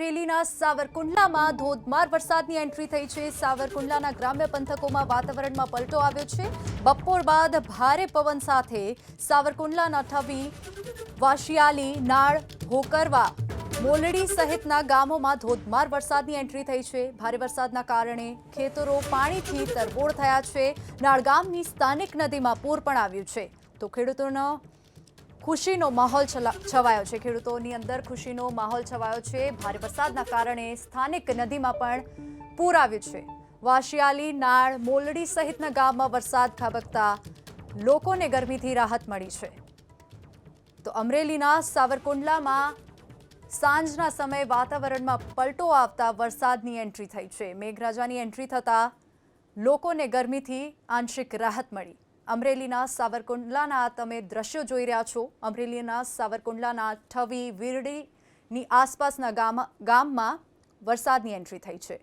અમરેલીના સાવરકુંડલામાં ધોધમાર વરસાદની એન્ટ્રી થઈ છે. સાવરકુંડલાના ગ્રામ્ય પંથકોમાં વાતાવરણમાં પલટો આવ્યો છે. બપોર બાદ ભારે પવન સાથે સાવરકુંડલાના ઠબી વાશિયાલી નાળ હોકરવા મોલડી સહિતના ગામોમાં ધોધમાર વરસાદની એન્ટ્રી થઈ છે. ભારે વરસાદના કારણે ખેતરો પાણીથી તરબોળ થયા છે. નાળગામની સ્થાનિક નદીમાં પૂર પણ આવ્યું છે. તો ખેડૂતોનો ખુશીનો માહોલ છવાયો છે. ખેડૂતોની અંદર ખુશીનો માહોલ છવાયો છે. ભારે વરસાદના કારણે સ્થાનિક નદીમાં પણ પૂર આવ્યું છે. વાશિયાલી, નાળ, મોલડી સહિતના ગામમાં વરસાદ ખાબકતા લોકોને ગરમીથી રાહત મળી છે. તો અમરેલીના સાવરકુંડલામાં સાંજના સમયે વાતાવરણમાં પલટો આવતા વરસાદની એન્ટ્રી થઈ છે. મેઘરાજાની એન્ટ્રી થતાં લોકોને ગરમીથી આંશિક રાહત મળી. અમરેલીના સાવરકુંડલાના તમે દ્રશ્યો જોઈ રહ્યા છો. અમરેલીના સાવરકુંડલાના ઠવી વીરડીની આસપાસના ગામ ગામમાં વરસાદની એન્ટ્રી થઈ છે.